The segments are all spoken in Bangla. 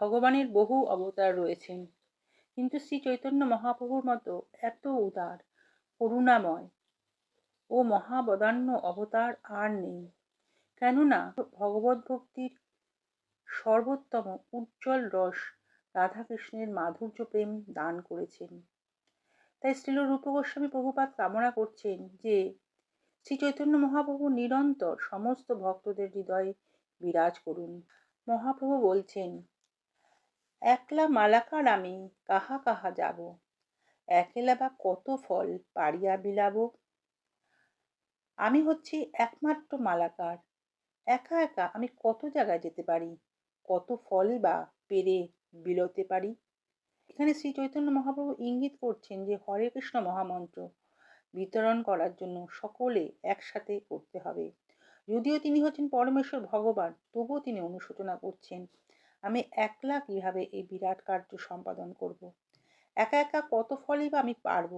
ভগবানের বহু অবতার রয়েছেন। কিন্তু শ্রী চৈতন্য মহাপ্রভুর মতো এত উদার, করুণাময় ও মহাবদান্য অবতার আর নেই। কেননা ভগবত ভক্তির সর্বোত্তম উজ্জ্বল রস রাধাকৃষ্ণের মাধুর্য প্রেম দান করেছেন। তাই শ্রীল রূপ গোস্বামী প্রভুপাত কামনা করছেন যে শ্রী চৈতন্য মহাপ্রভু নিরন্তর সমস্ত ভক্তদের হৃদয়ে বিরাজ করুন। মহাপ্রভু বলছেন একলা মালাকার আমি, কাহা কাহা যাব? একেলা বা কত ফল পারিয়া বিলাব? আমি হচ্ছি একমাত্র মালাকার। একা একা আমি কত জায়গায় যেতে পারি? কত ফলই বা পেরে বিলোতে পারি? এখানে শ্রী চৈতন্য মহাপ্রভু ইঙ্গিত করছেন যে, হরে কৃষ্ণ মহামন্ত্র বিতরণ করার জন্য সকলে একসাথে করতে হবে। যদিও তিনি হচ্ছেন পরমেশ্বর ভগবান, তবুও তিনি অনুশোচনা করছেন। আমি একলা কীভাবে এই বিরাট কার্য সম্পাদন করব। একা একা কত ফলই বা আমি পারব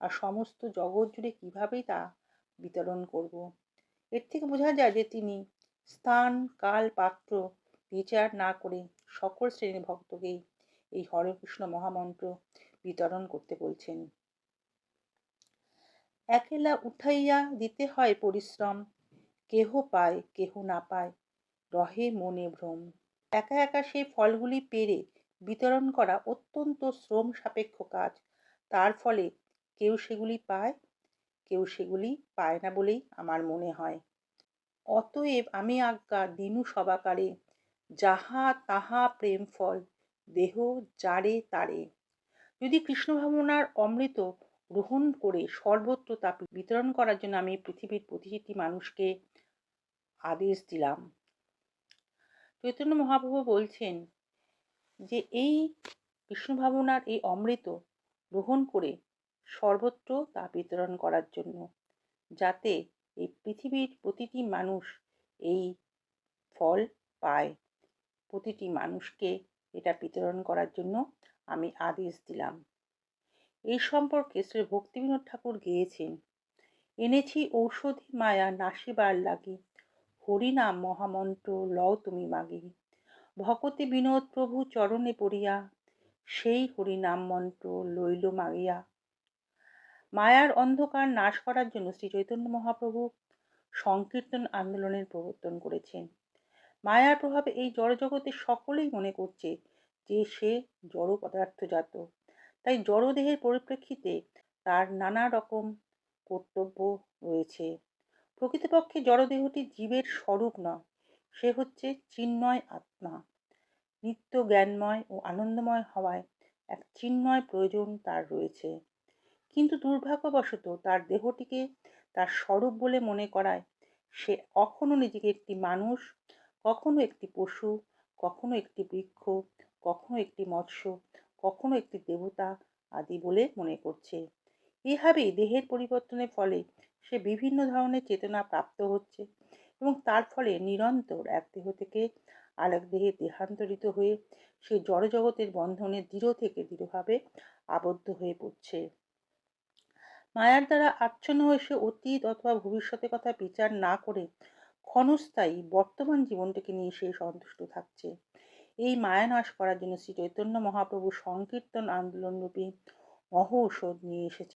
আর সমস্ত জগৎ জুড়ে কীভাবেই তা বিতরণ করব। এর থেকে বোঝা যায় যে তিনি স্থান, কাল, পাত্র বিচার না করে সকল শ্রেণির ভক্তকেই এই হরে কৃষ্ণ মহামন্ত্র বিতরণ করতে বলছেন একেলা উঠাইয়া দিতে হয় পরিশ্রম, কেহ পায়, কেহ না পায়, রহে মনে ভ্রম একা একা সেই ফলগুলি পেরে বিতরণ করা অত্যন্ত শ্রম সাপেক্ষ কাজ। তার ফলে কেউ সেগুলি পায়, কেউ সেগুলি পায় না বলেই আমার মনে হয়। অতএব আমি আজ্ঞা দিনু সবাকারে, যাহা তাহা প্রেম ফল, দেহ যারে তারে। যদি কৃষ্ণ ভাবনার অমৃত গ্রহণ করে সর্বত্র তা বিতরণ করার জন্য আমি পৃথিবীর প্রতিটি মানুষকে আদেশ দিলাম। চৈতন্য মহাপ্রভু বলছেন যে এই কৃষ্ণ ভাবনার এই অমৃত গ্রহণ করে সর্বত্র তা বিতরণ করার জন্য, যাতে এই পৃথিবীর প্রতিটি মানুষ এই ফল পায়। প্রতিটি মানুষকে এটা বিতরণ করার জন্য আমি আদেশ দিলাম। এই সম্পর্কে শ্রী ভক্তিবিনোদ ঠাকুর গেয়েছেন, এনেছি ঔষধি মায়া নাসিবার লাগি হরিনাম মহামন্ত্র, লও তুমি মাগি। ভকতি বিনোদ প্রভু চরণে পড়িয়া, সেই হরিনাম মন্ত্র লইল মাগিয়া। মায়ার অন্ধকার নাশ করার জন্য শ্রী চৈতন্য মহাপ্রভু সংকীর্তন আন্দোলনের প্রবর্তন করেছেন। মায়ার প্রভাবে এই জড়জগতে সকলেই মনে করছে যে সে জড় পদার্থজাত। তাই জড়দেহের পরিপ্রেক্ষিতে তার নানা রকম কর্তব্য রয়েছে। প্রকৃতপক্ষে জড়দেহটি জীবের স্বরূপ নয়, সে হচ্ছে চিন্ময় আত্মা। নিত্য জ্ঞানময় ও আনন্দময় হওয়ায় এক চিন্ময় প্রয়োজন তার রয়েছে। কিন্তু দুর্ভাগ্যবশত তার দেহটিকে তার স্বরূপ বলে মনে করায় সে কখনো নিজেকে একটি মানুষ, কখনো একটি পশু, কখনো একটি বৃক্ষ, কখনো একটি মৎস্য, কখনো একটি দেবতা আদি বলে মনে করছে। এভাবেই দেহের পরিবর্তনের ফলে সে বিভিন্ন ধরনের চেতনা প্রাপ্ত হচ্ছে এবং তার ফলে নিরন্তর এক দেহ থেকে আরেক দেহে দেহান্তরিত হয়ে সে জড়জগতের বন্ধনে দৃঢ় থেকে দৃঢ়ভাবে আবদ্ধ হয়ে পড়ছে। মায়ার দ্বারা আচ্ছন্ন হয়ে সে অতীত অথবা ভবিষ্যতের কথা বিচার না করে ক্ষণস্থায়ী বর্তমান জীবনটাকে নিয়ে সে সন্তুষ্ট থাকছে। এই মায়া নাশ করার জন্য শ্রী চৈতন্য মহাপ্রভু সংকীর্তন আন্দোলনরূপী মহৌষধ নিয়ে এসেছে।